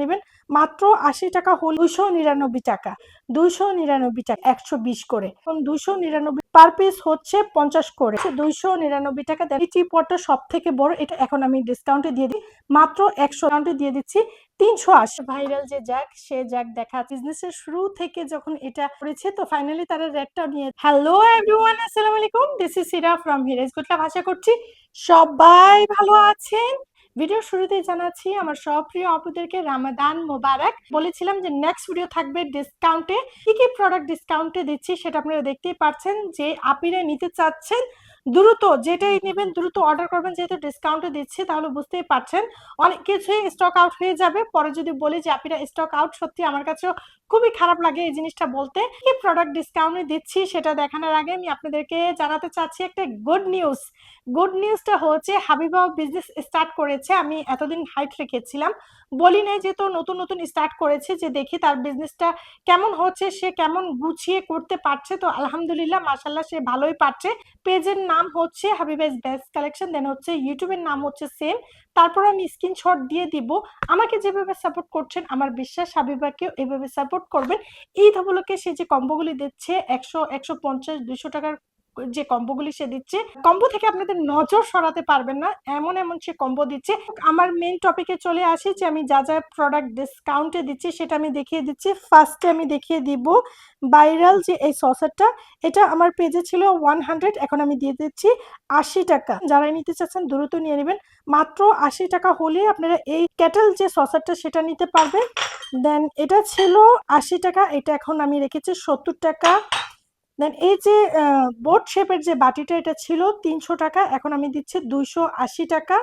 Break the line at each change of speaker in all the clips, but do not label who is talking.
নেবেন। মাত্র আশি টাকা হল দুশো নিরানব্বই টাকা। দুইশো নিরানব্বই টাকা, একশো বিশ করে। এবং দুইশো নিরানব্বই পার পিস হচ্ছে পঞ্চাশ করে। দুইশো নিরানব্বই টাকা দেন। এই টিপটটা সব থেকে বড়, এটা এখন আমি ডিসকাউন্টে দিয়ে দিই। মাত্র একশো কাউন্টে দিয়ে দিচ্ছি তিনশো আশি। ভাইরাল যে জ্যাক সে জ্যাক দেখা বিজনেসের শুরু থেকে যখন এটা করেছে, তো ফাইনালি তারা রেটটা নিয়ে হ্যালো এভরিওয়ান আসসালামু আলাইকুম। দিস ইজ সিরা ফ্রম হিরেজ গুটলা ভাষা করছি সবাই ভালো আছেন। ভিডিও শুরুতে জানাচ্ছি, আমার সপ্রিয় প্রিয় আপুদেরকে রামাদান মোবারক। বলেছিলাম যে নেক্সট ভিডিও থাকবে ডিসকাউন্টে কি কি প্রোডাক্ট ডিসকাউন্টে দিচ্ছি সেটা আপনারা দেখতেই পাচ্ছেন যে আপিরা নিতে চাচ্ছেন দ্রুত যেটাই নেবেন দ্রুত অর্ডার করবেন যেহেতু ডিসকাউন্টে দিচ্ছি তাহলে বুঝতেই পারছেন। অনেক কিছুই স্টক আউট হয়ে যাবে। পরে যদি বলি যে আপনারা স্টক আউট সত্যি আমার কাছেও খুবই খারাপ লাগে এই জিনিসটা বলতে। কি প্রোডাক্ট ডিসকাউন্টে দিচ্ছি সেটা দেখানোর আগে আমি আপনাদেরকে জানাতে চাচ্ছি একটা গুড নিউজ গুড নিউজটা হচ্ছে হাবিবা বিজনেস স্টার্ট করেছে। আমি এতদিন হাইট রেখেছিলাম। বলি নাই যে তো নতুন নতুন স্টার্ট করেছে, যে দেখি তার বিজনেসটা কেমন হচ্ছে, সে কেমন গুছিয়ে করতে পারছে। তো আলহামদুলিল্লাহ মাসাল্লাহ সে ভালোই পারছে। পেজের নাম হচ্ছে হাবিবাইজ বেস্ট কালেকশন দেন হচ্ছে ইউটিউবের নাম হচ্ছে সেম তারপর আমি স্ক্রিনশট দিয়ে দিব। আমাকে যেভাবে সাপোর্ট করছেন, আমার বিশ্বাস হাবিবাকেও এভাবে সাপোর্ট করবেন। এই উপলক্ষে সে যে কম্বোগুলি দিচ্ছে, একশো একশো পঞ্চাশ দুশো টাকার যে কম্বোগুলি সে দিচ্ছে, কম্বো থেকে আপনাদের নজর সরাতে পারবেন না, এমন এমন সে কম্বো দিচ্ছে। আমার মেইন টপিকে চলে আসি যে আমি যা যা প্রোডাক্ট ডিসকাউন্টে দিচ্ছি সেটা আমি দেখিয়ে দিচ্ছি। ফার্স্টে আমি দেখিয়ে দিব ভাইরাল যে এই সসারটা এটা আমার পেজে ছিল ওয়ান হান্ড্রেড এখন আমি দিয়ে দিচ্ছি আশি টাকা। যারা নিতে চাচ্ছেন দ্রুত নিয়ে নেবেন। মাত্র আশি টাকা হলে আপনারা এই ক্যাটেল যে সসারটা সেটা নিতে পারবেন। দেন এটা ছিল আশি টাকা, এটা এখন আমি রেখেছি সত্তর টাকা। দেন এই যে বোট শেপের যে বাটিটা এটা ছিল তিনশো টাকা, এখন আমি দিচ্ছি দুইশো আশি টাকা।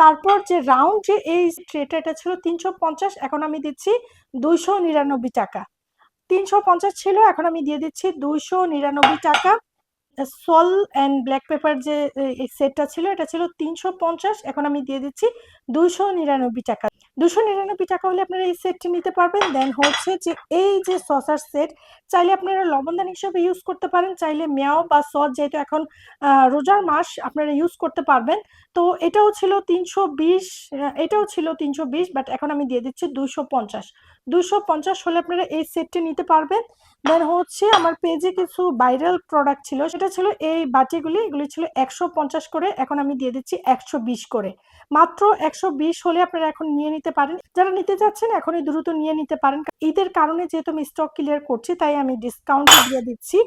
তারপর যে রাউন্ড যে এই ট্রেটা এটা ছিল তিনশো পঞ্চাশ, এখন আমি দিচ্ছি দুইশো নিরানব্বই টাকা। তিনশো পঞ্চাশ ছিল, এখন আমি দিয়ে দিচ্ছি দুইশো নিরানব্বই টাকা। সল অ্যান্ড ব্ল্যাক পেপার যে সেটটা ছিল, এটা ছিল তিনশো পঞ্চাশ, এখন আমি দিয়ে দিচ্ছি দুইশো নিরানব্বই টাকা। দুশো নিরানব্বই টাকা হলে আপনারা এই সেটটি নিতে পারবেন। দেন হচ্ছে যে এই যে সসার সেট চাইলে আপনারা লবণদান হিসেবে ইউজ করতে পারেন, চাইলে মেয়াও বা সস যেহেতু এখন রোজার মাস, আপনারা ইউজ করতে পারবেন। তো এটাও ছিল তিনশো বিশ এটাও ছিল তিনশো বিশ বাট এখন আমি দিয়ে দিচ্ছি দুশো পঞ্চাশ। দুশো পঞ্চাশ হলে আপনারা এই সেটটি নিতে পারবেন। দেন হচ্ছে আমার পেজে কিছু ভাইরাল প্রোডাক্ট ছিল, সেটা ছিল এই বাটিগুলি, এগুলি ছিল একশো পঞ্চাশ করে, এখন আমি দিয়ে দিচ্ছি একশো বিশ করে। মাত্র একশো বিশ হলে আপনারা এখন নিয়ে নিতে পারেন। যারা নিতে চাচ্ছেন এখনই দ্রুত নিয়ে নিতে পারেন। ঈদের কারণে যেহেতু আমি স্টক ক্লিয়ার করছি, তাই আমি ডিসকাউন্ট দিয়ে দিচ্ছি।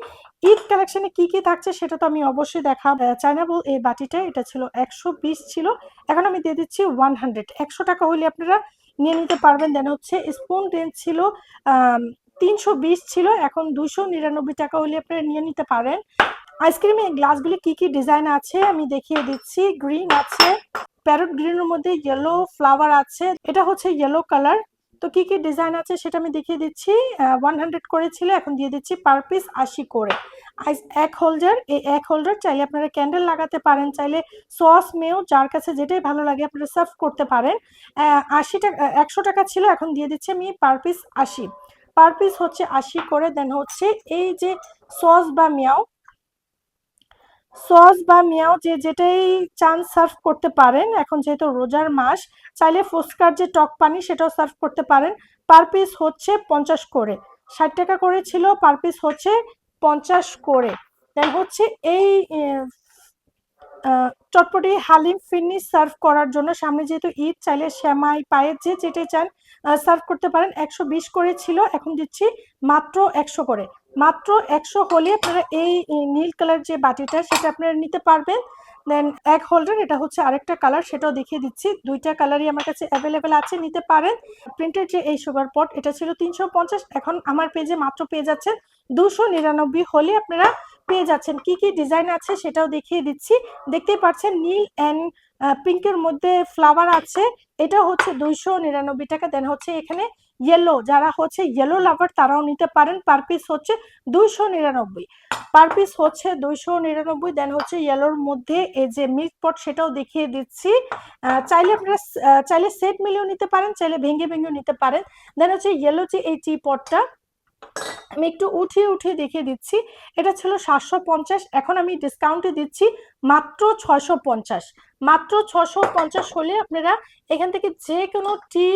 ঈদ কালেকশনে কি কি থাকছে, সেটা তো আমি অবশ্যই দেখা চাইনাবল এই বাটিটা, এটা ছিল একশো বিশ ছিল। এখন আমি দিয়ে দিচ্ছি ওয়ান হান্ড্রেড। একশো টাকা হলে আপনারা নিয়ে নিতে পারবেন। দেন হচ্ছে স্পুন রেঞ্জ ছিল তিনশো বিশ ছিল, এখন দুশো নিরানব্বই টাকা হলে আপনারা নিয়ে নিতে পারেন। আইসক্রিমে গ্লাসগুলি কি কি ডিজাইন আছে আমি দেখিয়ে দিচ্ছি। গ্রিন আছে প্যারট গ্রিনের মধ্যে ইয়েলো ফ্লাওয়ার আছে, এটা হচ্ছে ইয়েলো কালার তো কি কি ডিজাইন আছে সেটা আমি দেখিয়ে দিচ্ছি। ওয়ান হান্ড্রেড করেছিল এখন দিয়ে দিচ্ছি পার পিস আশি করে। এক হোল্ডার এই এক হোল্ডার চাইলে আপনারা ক্যান্ডেল লাগাতে পারেন, চাইলে সস মেও যার কাছে যেটাই ভালো লাগে আপনারা সার্ভ করতে পারেন। আশি টাকা, একশো টাকা ছিল, এখন দিয়ে দিচ্ছি আমি পার পিস আশি। পার পিস হচ্ছে আশি করে দেন হচ্ছে এই যে সস বা মিয়াও, সস বা মিয়াও যে যেটাই চান সার্ভ করতে পারেন, এখন যেহেতু রোজার মাস, চাইলে ফুচকার যে টক পানি সেটাও সার্ভ করতে পারেন। পার পিস হচ্ছে পঞ্চাশ করে, ষাট টাকা করে ছিল পার পিস হচ্ছে পঞ্চাশ করে। দেন হচ্ছে এই চটপটি হালিম ফিনিশ সার্ভ করার জন্য সামনে যেহেতু ঈদ, চাইলে শ্যামাই পায়ের যে যেটাই চান সার্ভ করতে পারেন। একশো বিশ করে ছিল, এখন দিচ্ছি মাত্র একশো করে। মাত্র একশো হলে আপনারা এই নীল কালার যে বাটিটা, সেটা আপনারা নিতে পারবেন। দেন এক হোল্ডার এটা হচ্ছে আরেকটা কালার, সেটাও দেখিয়ে দিচ্ছি। দুইটা কালারই আমার কাছে অ্যাভেলেবেল আছে, নিতে পারেন। প্রিন্টের যে এই সুগার পট এটা ছিল তিনশো পঞ্চাশ, এখন আমার পেজে মাত্র পেয়ে যাচ্ছে দুশো নিরানব্বই হলে আপনারা পেয়ে যাচ্ছেন। কি কি ডিজাইন আছে সেটাও দেখিয়ে দিচ্ছি। দেখতেই পাচ্ছেন নীল অ্যান্ড পিঙ্কের মধ্যে ফ্লাওয়ার আছে। এটা হচ্ছে দুইশো নিরানব্বই টাকা। দেন হচ্ছে এখানে ইয়েলো যারা হচ্ছে ইয়েলো লাভার তারাও নিতে পারেন। পার পিস হচ্ছে দুইশো নিরানব্বই। পার পিস হচ্ছে দুইশো নিরানব্বই। দেন হচ্ছে ইয়েলোর মধ্যে এই যে মিল্ক পট সেটাও দেখিয়ে দিচ্ছি। চাইলে আপনারা চাইলে সেট মিলিয়েও নিতে পারেন, চাইলে ভেঙে ভেঙেও নিতে পারেন। দেন হচ্ছে ইয়েলো যে এই টি পটটা আমি একটু উঠিয়ে উঠিয়ে দেখিয়ে দিচ্ছি। এটা ছিল সাতশো পঞ্চাশ, এখন আমি ডিসকাউন্টে দিচ্ছি মাত্র ছয়শো পঞ্চাশ। মাত্র ছশো পঞ্চাশ হলে আপনারা এখান থেকে যে কোনো টি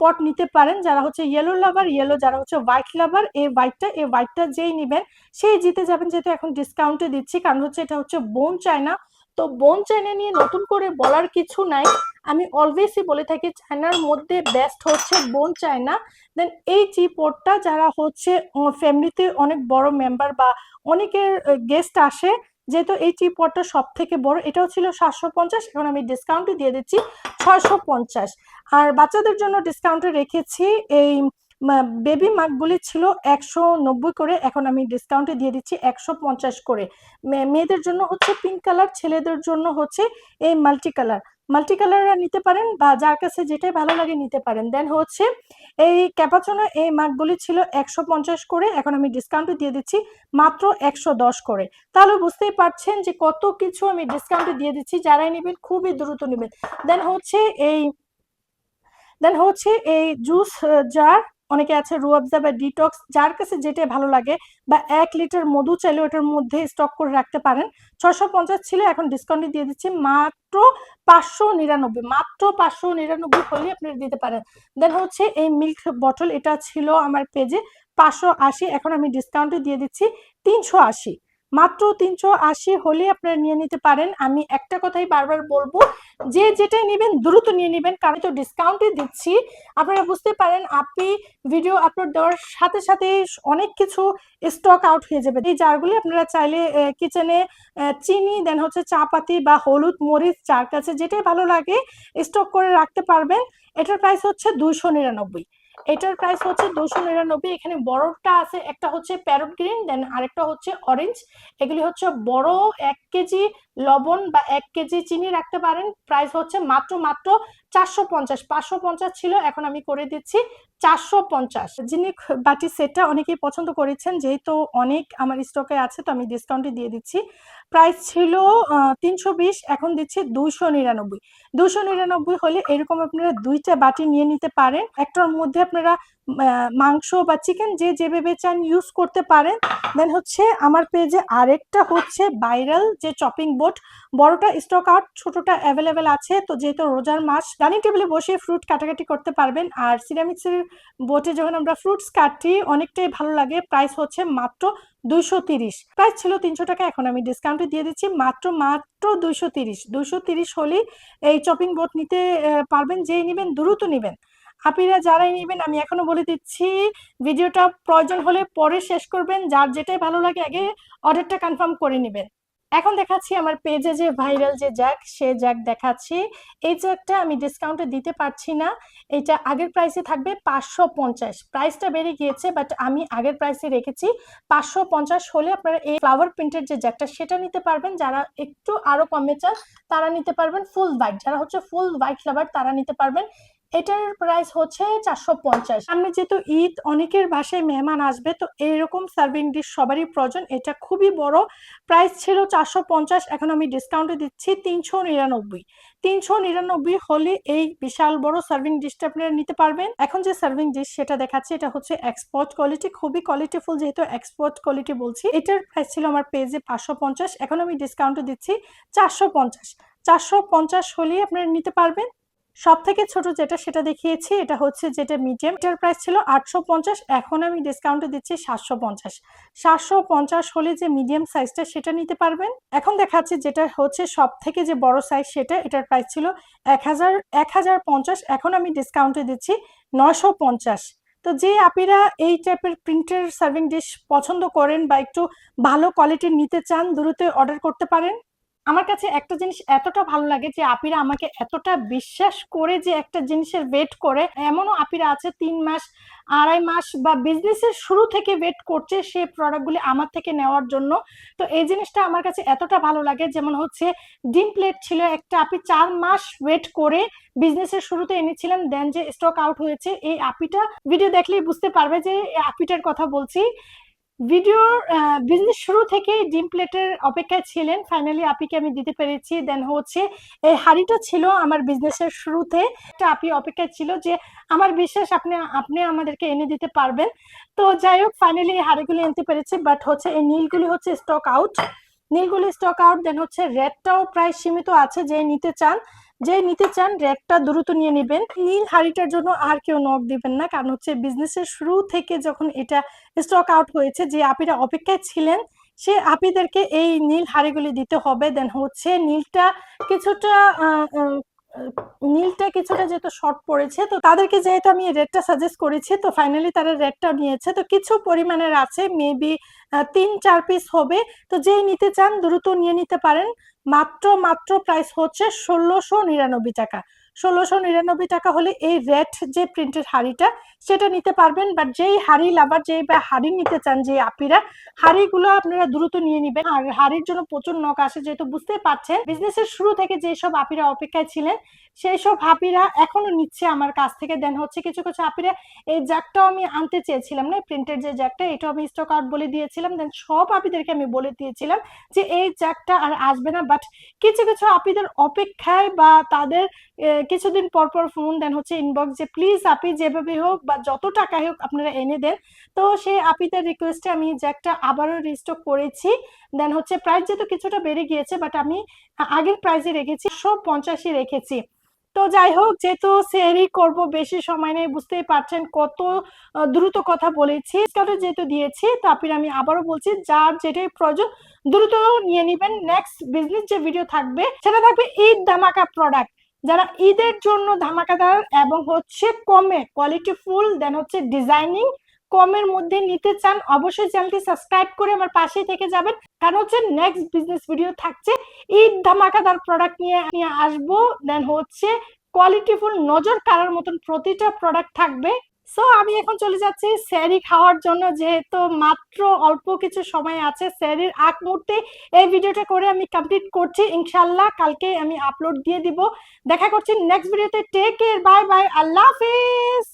পট নিতে পারেন। যারা হচ্ছে ইয়েলো লাভার ইয়েলো যারা হচ্ছে হোয়াইট লাভার এই হোয়াইটটা এই হোয়াইটটা যেই নেবেন, সেই জিতে যাবেন যেহেতু এখন ডিসকাউন্টে দিচ্ছি। কারণ হচ্ছে এটা হচ্ছে বোন চায়না তো বোন চায়না নিয়ে নতুন করে বলার কিছু নাই। আমি অলওয়েজই বলে থাকি, চায়নার মধ্যে বেস্ট হচ্ছে বোন চায়না। দেন এই টি পোর্টটা যারা হচ্ছে ফ্যামিলিতে অনেক বড় মেম্বার বা অনেকের গেস্ট আসে, যেহেতু এই টি পটটা সব থেকে বড়, এটাও ছিল সাতশো পঞ্চাশ, এখন আমি ডিসকাউন্টে দিয়ে দিচ্ছি ছয়শো পঞ্চাশ। আর বাচ্চাদের জন্য ডিসকাউন্টে রেখেছি এই বেবি মাগগুলি ছিল একশো নব্বই করে, এখন আমি ডিসকাউন্টে দিয়ে দিচ্ছি একশো পঞ্চাশ করে। মেয়েদের জন্য হচ্ছে পিঙ্ক কালার ছেলেদের জন্য হচ্ছে এই মাল্টি কালার মাল্টি কালাররা নিতে পারেন বা যার কাছে যেটাই ভালো লাগে নিতে পারেন। দেন হচ্ছে এই ক্যাপাচনো এই মাগগুলি ছিল একশো পঞ্চাশ করে, এখন আমি ডিসকাউন্টে দিয়ে দিচ্ছি মাত্র একশো দশ করে। তাহলে বুঝতেই পারছেন যে কত কিছু আমি ডিসকাউন্টে দিয়ে দিচ্ছি, যারাই নেবেন খুবই দ্রুত নেবেন। দেন হচ্ছে এই দেন হচ্ছে এই জুস জার অনেকে আছে রুয়াবজা বা ডিটক্স যার কাছে যেটা ভালো লাগে বা এক লিটার মধু চাইলে ওটার মধ্যে স্টক করে রাখতে পারেন। ছশো পঞ্চাশ ছিল, এখন ডিসকাউন্টে দিয়ে দিচ্ছি। মাত্র পাঁচশো নিরানব্বই, মাত্র পাঁচশো নিরানব্বই হলে আপনি দিতে পারেন। দেন হচ্ছে এই মিল্ক বটল এটা ছিল আমার পেজে পাঁচশো আশি, এখন আমি ডিসকাউন্টে দিয়ে দিচ্ছি তিনশো আশি। মাত্র তিনশো আশি হলে আপনারা নিয়ে নিতে পারেন। আমি একটা কথাই বারবার বলব, যে যেটাই নেবেন দ্রুত নিয়ে নেবেন, কারণ তো ডিসকাউন্টই দিচ্ছি। আপনারা বুঝতে পারেন, আপনি ভিডিও আপলোড দেওয়ার সাথে সাথে অনেক কিছু স্টক আউট হয়ে যাবে। এই জারগুলি আপনারা চাইলে কিচেনে চিনি দেন হচ্ছে চা পাতি বা হলুদ মরিচ চার কাছে যেটাই ভালো লাগে স্টক করে রাখতে পারবেন। এটার প্রাইস হচ্ছে দুইশো নিরানব্বই। এটার প্রাইস হচ্ছে দুশো নিরানব্বই। এখানে বড়টা আছে, একটা হচ্ছে প্যারট গ্রিন দেন আরেকটা হচ্ছে অরেঞ্জ এগুলি হচ্ছে বড় এক কেজি লবণ বা এক কেজি চিনি রাখতে পারেন। প্রাইস হচ্ছে মাত্র মাত্র চারশো পঞ্চাশ। পাঁচশো পঞ্চাশ ছিল, এখন আমি করে দিচ্ছি চারশো পঞ্চাশ। যিনি বাটি সেটটা অনেকেই পছন্দ করেছেন, যেহেতু অনেক আমার স্টকে আছে, তো আমি ডিসকাউন্টে দিয়ে দিচ্ছি। প্রাইস ছিল তিনশো বিশ, এখন দিচ্ছি দুইশো নিরানব্বই। দুশো নিরানব্বই হলে এরকম আপনারা দুইটা বাটি নিয়ে নিতে পারেন। একটার মধ্যে আপনারা মাংস বা চিকেন যে যেভাবে চান ইউজ করতে পারেন। দেন হচ্ছে আমার পেজে আরেকটা হচ্ছে ভাইরাল যে চপিং বোর্ড বড়টা স্টক আউট ছোটটা অ্যাভেলেবেল আছে। তো যেহেতু রোজার মাস ডাইনিং টেবিলে বসে ফ্রুট কাটাকাটি করতে পারবেন। আর সিরামিক্সের বোটে যখন আমরা ফ্রুটস কাটি, অনেকটাই ভালো লাগে। প্রাইস হচ্ছে মাত্র দুইশো তিরিশ। প্রাইস ছিল তিনশো টাকা, এখন আমি ডিসকাউন্টে দিয়ে দিচ্ছি। মাত্র মাত্র দুইশো তিরিশ। দুইশো তিরিশ হলেই এই চপিং বোট নিতে পারবেন। যেই নেবেন, দ্রুত নেবেন। আপনারা যারাই নেবেন, আমি এখনও বলে দিচ্ছি ভিডিওটা প্রয়োজন হলে পরে শেষ করবেন। যার যেটাই ভালো লাগে, আগে অর্ডারটা কনফার্ম করে নেবেন। এখন দেখাচ্ছি আমার পেজে যে ভাইরাল যে জ্যাক সে জ্যাক দেখাচ্ছি। এই জ্যাকটা আমি ডিসকাউন্টে দিতে পারছি না। এটা আগের প্রাইসে থাকবে পাঁচশো পঞ্চাশ। প্রাইসটা বেড়ে গিয়েছে বাট আমি আগের প্রাইসে রেখেছি পাঁচশো পঞ্চাশ হলে আপনারা এই ফ্লাওয়ার প্রিন্টের যে জ্যাকটা সেটা নিতে পারবেন। যারা একটু আরও কমে চান, তারা নিতে পারবেন ফুল হোয়াইট যারা হচ্ছে ফুল হোয়াইট ফ্লাওয়ার তারা নিতে পারবেন। এটার প্রাইস হচ্ছে চারশো পঞ্চাশ। সামনে যেহেতু ঈদ, অনেকের বাসায় মেহমান আসবে, তো এইরকম সার্ভিং ডিশ সবারই প্রয়োজন। এটা খুবই বড় প্রাইস ছিল চারশো পঞ্চাশ, এখন আমি ডিসকাউন্টে দিচ্ছি তিনশো নিরানব্বই। তিনশো নিরানব্বই হলে এই বিশাল বড় সার্ভিং ডিশটা আপনারা নিতে পারবেন। এখন যে সার্ভিং ডিশ সেটা দেখাচ্ছে, এটা হচ্ছে এক্সপোর্ট কোয়ালিটি খুবই কোয়ালিটিফুল যেহেতু এক্সপোর্ট কোয়ালিটি বলছি। এটার প্রাইস ছিল আমার পেজে পাঁচশো পঞ্চাশ, এখন আমি ডিসকাউন্টে দিচ্ছি চারশো পঞ্চাশ। চারশো পঞ্চাশ হলেই আপনারা নিতে পারবেন। সব থেকে ছোট যেটা সেটা দেখিয়েছি, এটা হচ্ছে যেটা মিডিয়াম এটার প্রাইস ছিল আটশো পঞ্চাশ, এখন আমি ডিসকাউন্টে দিচ্ছি সাতশো পঞ্চাশ। সাতশো পঞ্চাশ হলে যে মিডিয়াম সাইজটা সেটা নিতে পারবেন। এখন দেখাচ্ছি যেটা হচ্ছে সব থেকে যে বড় সাইজ সেটা, এটার প্রাইস ছিল এক হাজার এক হাজার পঞ্চাশ, এখন আমি ডিসকাউন্টে দিচ্ছি নশো পঞ্চাশ। তো যে আপিরা এই টাইপের প্রিন্টের সার্ভিং ডিশ পছন্দ করেন বা একটু ভালো কোয়ালিটির নিতে চান দ্রুত অর্ডার করতে পারেন। আমার কাছে একটা জিনিস এতটা ভালো লাগে যে আপিরা আমাকে এতটা বিশ্বাস করে যে একটা জিনিসের ওয়েট করে। এমনও আপিরা আছে, তিন মাস, আড়াই মাস বা বিজনেসের শুরু থেকে ওয়েট করছে সেই প্রোডাক্টগুলি আমার থেকে নেওয়ার জন্য। তো এই জিনিসটা আমার কাছে এতটা ভালো লাগে, যেমন হচ্ছে ডিম প্লেট ছিল একটা আপি চার মাস ওয়েট করে বিজনেসের শুরুতে এনেছিলেন দেন যে স্টক আউট হয়েছে, এই আপিটা ভিডিও দেখলেই বুঝতে পারবে যে আপিটার কথা বলছি। ভিডিওর বিজনেস শুরু থেকে ডিম প্লেটের অপেক্ষায় ছিলেন। ফাইনালি আপিকে আমি দিতে পেরেছি। দেন হচ্ছে, এই হাড়িটা ছিল আমার বিজনেসের শুরুতে। আপি অপেক্ষায় ছিল যে, আমার বিশ্বাস আপনি আপনি আমাদেরকে এনে দিতে পারবেন। তো যাই হোক ফাইনালি এই হাড়িগুলি আনতে পেরেছি। বাট হচ্ছে, এই নীলগুলি হচ্ছে স্টক আউট নীলগুলি স্টক আউট দেন হচ্ছে রেডটাও প্রায় সীমিত আছে, যে নিতে চান। যে নিতে চান রেডটা দ্রুত নিয়ে নেবেন। নীল হাড়িটার জন্য আর কেউ নক দিবেন না, কারণ হচ্ছে বিজনেসের শুরু থেকে যখন এটা স্টক আউট হয়েছে, যে আপিরা অপেক্ষায় ছিলেন, সে আপিদেরকে এই নীল হাড়িগুলি দিতে হবে। দেন হচ্ছে নীলটা কিছুটা নীলটা কিছুটা যেহেতু শর্ট পড়েছে, তো তাদেরকে যেহেতু আমি রেটটা সাজেস্ট করেছি, তো ফাইনালি তারা রেটটা নিয়েছে। তো কিছু পরিমাণের আছে মেবি তিন, চার পিস হবে। তো যেই নিতে চান, দ্রুত নিয়ে নিতে পারেন। মাত্র মাত্র প্রাইস হচ্ছে ষোলোশো নিরানব্বই টাকা। ষোলোশো নিরানব্বই টাকা হলে এই রেড যে প্রিন্টের হাড়িটা, সেটা নিতে পারবেন। বাট যেই হাড়ি লাভার যেই বা হাড়ি নিতে চান, যে আপিরা, হাড়িগুলো আপনারা দ্রুত নিয়ে নিবেন। আর হাড়ির জন্য প্রচুর নখ আসে যেহেতু বুঝতেই পারছেন বিজনেসের শুরু থেকে যেসব আপিরা অপেক্ষায় ছিলেন, সেই সব হাপিরা এখনও নিচ্ছে আমার কাছ থেকে। দেন হচ্ছে কিছু কিছু হাপিরা এই জ্যাকটাও আমি আনতে চেয়েছিলাম না প্রিন্টের যে জ্যাকটা, এটাও আমি স্টক আউট বলে দিয়েছিলাম। দেন সব আপিদেরকে আমি বলে দিয়েছিলাম যে এই জ্যাকটা আর আসবে না। বাট কিছু কিছু আপিদের অপেক্ষায় বা তাদের কিছুদিন পর পর ফোন দেন হচ্ছে ইনবক্স যে প্লিজ আপি যেভাবে হোক বা যত টাকাই হোক আপনারা এনে দেন। তো সেই আপিদের রিকোয়েস্টে আমি জ্যাকটা আবারও রিস্টক করেছি। দেন হচ্ছে প্রাইস যেহেতু কিছুটা বেড়ে গিয়েছে বাট আমি আগের প্রাইসে রেখেছি সব পঞ্চাশে রেখেছি। তো যাই হোক, যেহেতু সেরি করব, বেশি সময় নেই, বুঝতেই পারছেন কত দ্রুত কথা বলেছি। যেহেতু দিয়েছি, তো আপনি আমি আবারও বলছি, যার যেটাই প্রয়োজন, দ্রুত নিয়ে নেবেন। নেক্সট বিজনেস যে ভিডিও থাকবে, সেটা থাকবে ঈদ ধামাকা প্রোডাক্ট যারা ঈদের জন্য ধামাকাদার এবং হচ্ছে কমে কোয়ালিটি ফুল দেন হচ্ছে ডিজাইনিং কমের মধ্যে নিতে চান, অবশ্যই চ্যানেলটি সাবস্ক্রাইব করে আমার পাশেই থেকে যাবেন। কারণ হচ্ছে নেক্সট বিজনেস ভিডিও থাকছে, ঈদ ধামাকাদার প্রোডাক্ট নিয়ে আমি আসব দেন হচ্ছে কোয়ালিটিফুল নজর কাড়ার মতন প্রতিটা প্রোডাক্ট থাকবে। সো আমি এখন চলে যাচ্ছি স্যারি খাওয়ার জন্য, যেহেতু মাত্র অল্প কিছু সময় আছে স্যারির, আগ মুহূর্তে এই ভিডিওটা করে আমি কমপ্লিট করছি। ইনশাল্লাহ কালকে আমি আপলোড দিয়ে দিব। দেখা করছি নেক্সট ভিডিওতে টেক কেয়ার বাই বাই আল্লাহ হাফিজ!